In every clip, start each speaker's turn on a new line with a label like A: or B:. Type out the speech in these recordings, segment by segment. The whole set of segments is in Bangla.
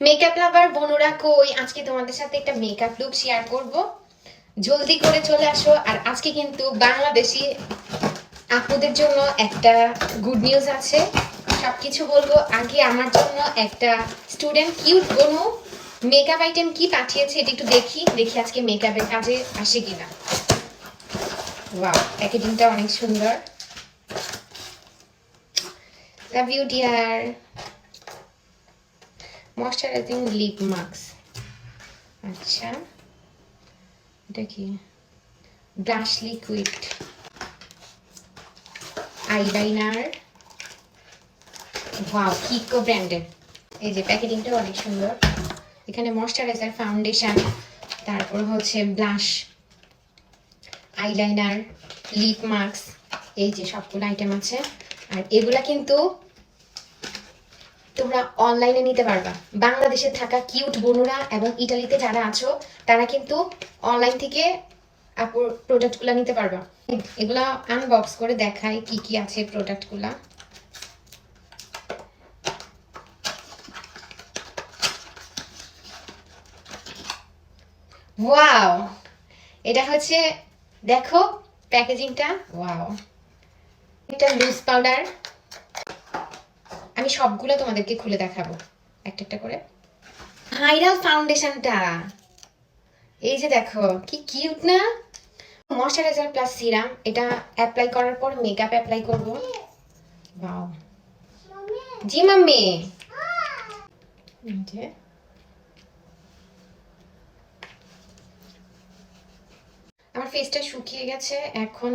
A: মেকআপ লাভার বনুরা কই? আজকে তোমাদের সাথে একটা মেকআপ লুক শেয়ার করব। জলদি করে চলে আসো। আর আজকে কিন্তু বাংলাদেশি আপুদের জন্য একটা গুড নিউজ আছে। সবকিছু বলব। আগে আমার জন্য একটা স্টুডেন্ট কিউট বনু মেকআপ আইটেম কি পাঠিয়েছে এটা একটু দেখি। দেখি আজকে মেকআপের কাজে আসে কিনা। ওয়াও প্যাকেজিংটা অনেক সুন্দর। Love you dear moisturizing lip mask আচ্ছা এটা কি? Brush liquid. Eyeliner. Wow Kiko ব্র্যান্ডের এই যে প্যাকেজিংটা অনেক সুন্দর। এখানে ময়শ্চারাইজার ফাউন্ডেশন, তারপর হচ্ছে ব্লাশ আইলাইনার, লিপ মাস্ক এই যে সবগুলো আইটেম আছে। আর এগুলা কিন্তু তোমরা অনলাইনে নিতে পারবা। বাংলাদেশে থাকা কিউট বনুরা এবং ইটালিতে যারা আছো, তারা কিন্তু অনলাইন থেকে আপুর প্রোডাক্টগুলো নিতে পারবা। এগুলা আনবক্স করে দেখাই কি কি আছে প্রোডাক্টগুলা ওয়াও এটা হচ্ছে, দেখো প্যাকেজিংটা ওয়াও এটা লুজ পাউডার আমি সবগুলো তোমাদেরকে খুলে দেখাবো। একটা একটা করে। ভাইরাল ফাউন্ডেশনটা। এই যে দেখো কি কিউট না? ময়শ্চারাইজার প্লাস সিরাম এটা অ্যাপ্লাই করার পর মেকআপ অ্যাপ্লাই করব। ওয়াও জি মাম্মি। যে। আমার ফেসটা শুকিয়ে গেছে এখন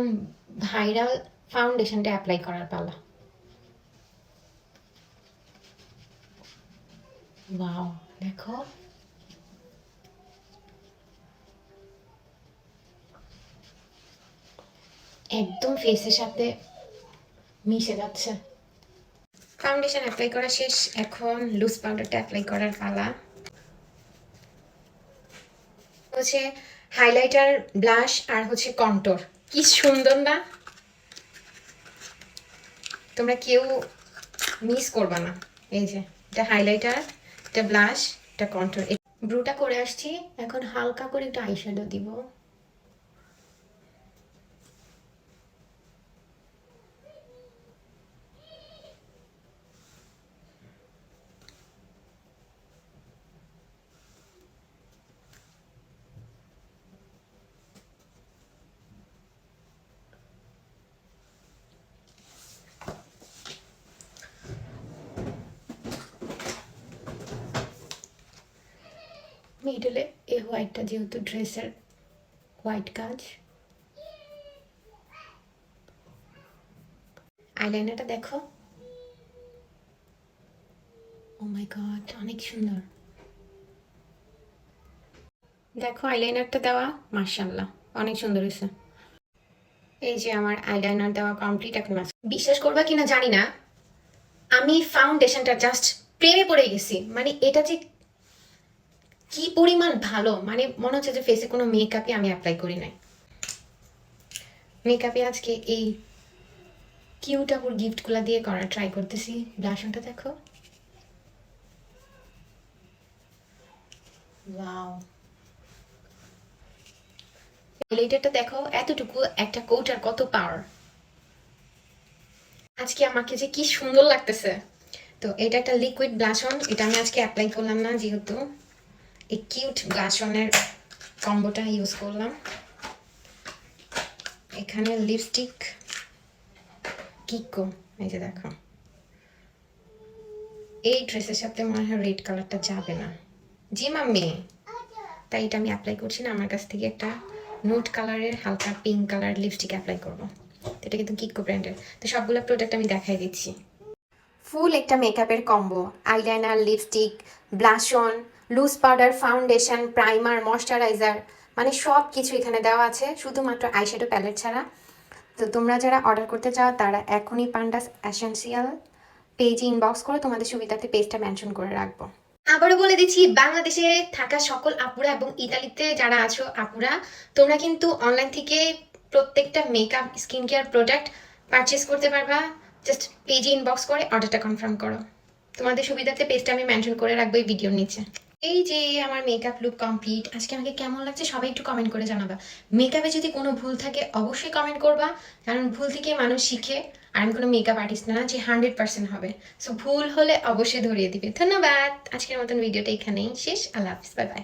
A: ভাইরাল ফাউন্ডেশনটা অ্যাপ্লাই করার পালা। ওয়াও দেখো একদম ফেসের সাথে মিশে যাচ্ছে। ফাউন্ডেশন অ্যাপ্লাই করা শেষ, এখন লুজ পাউডারটা অ্যাপ্লাই করার পালা। হচ্ছে হাইলাইটার ব্লাশ আর হচ্ছে কন্টোর কি সুন্দর না? তোমরা কেউ মিস করবা না। এই যে, এটা হাইলাইটার এটা ব্লাশ একটা কন্ট্রোল ব্রুটা করে আসছি এখন হালকা করে একটু আইশ্যাডো দিব। মিডলে এই হোয়াইটটা যেহেতু ড্রেসের হোয়াইট কাজ। আইলাইনারটা দেখো। ও মাই গড অনেক সুন্দর। দেখো আইলাইনারটা দেওয়া মার্শাল্লাহ অনেক সুন্দর হয়েছে। এই যে আমার আইলাইনার দেওয়া কমপ্লিট এখন বিশ্বাস করবা কিনা জানি না, আমি ফাউন্ডেশনটা জাস্ট প্রেমে পড়ে গেছি। মানে এটা যে কি পরিমাণ ভালো? মানে মনে হচ্ছে যে ফেসে কোনো মেকআপই আমি অ্যাপ্লাই করি নাই। মেকআপে আজকে এই কিউট আপুর গিফটগুলো দিয়ে করা ট্রাই করতেছি। ব্লাশনটা দেখো। ওয়াও দেখো, এতটুকু একটা কোটার কত পাওয়ার আজকে আমাকে যে কি সুন্দর লাগতেছে। তো এটা একটা লিকুইড ব্লাশন এটা আমি আজকে অ্যাপ্লাই করলাম না যেহেতু। এই কিউট ব্লাশনের কম্বোটা ইউজ করলাম। এখানে লিপস্টিক কিকো, এই যে দেখো। এই ড্রেসের সাথে মনে হয় রেড কালারটা যাবে না। জি মাম্মি, তাই এটা আমি অ্যাপ্লাই করছি না, আমার কাছ থেকে একটা নোট কালারের হালকা পিঙ্ক কালার লিপস্টিক অ্যাপ্লাই করব। এটা কিন্তু কিকো ব্র্যান্ডের তো সবগুলো প্রোডাক্ট আমি দেখাই দিচ্ছি। ফুল একটা মেকআপের combo eyeliner lipstick blush on loose powder foundation primer moisturizer মানে সব কিছু এখানে দেওয়া আছে, শুধুমাত্র আইশ্যাডো প্যালেট ছাড়া। তো তোমরা যারা অর্ডার করতে চাও, তারা এখনই পান্ডাস অ্যাসেন্সিয়াল পেজে ইনবক্স করে তোমাদের সুবিধার্থে পেজটা মেনশন করে রাখব। আবারও বলে দিচ্ছি, বাংলাদেশে থাকা সকল আপুরা এবং ইতালিতে যারা আছো আপুরা, তোমরা কিন্তু অনলাইন থেকে প্রত্যেকটা makeup skin care product purchase করতে পারবা। জাস্ট পেজে ইনবক্স করে অর্ডারটা কনফার্ম করো। তোমাদের সুবিধার্থে পেজটা আমি মেনশন করে রাখব এই ভিডিওর নিচে। এই যে আমার মেকআপ লুক কমপ্লিট আজকে আমাকে কেমন লাগছে সবাই একটু কমেন্ট করে জানাবা। মেকআপে যদি কোনো ভুল থাকে, অবশ্যই কমেন্ট করবা। কারণ ভুল থেকে মানুষ শিখে, আর আমি কোনো মেকআপ আর্টিস্ট না, যে হান্ড্রেড পার্সেন্ট হবে। সো ভুল হলে অবশ্যই ধরিয়ে দিবে। ধন্যবাদ। আজকের মতন ভিডিওটা এখানেই শেষ। আল্লাহ হাফিজ। Bye bye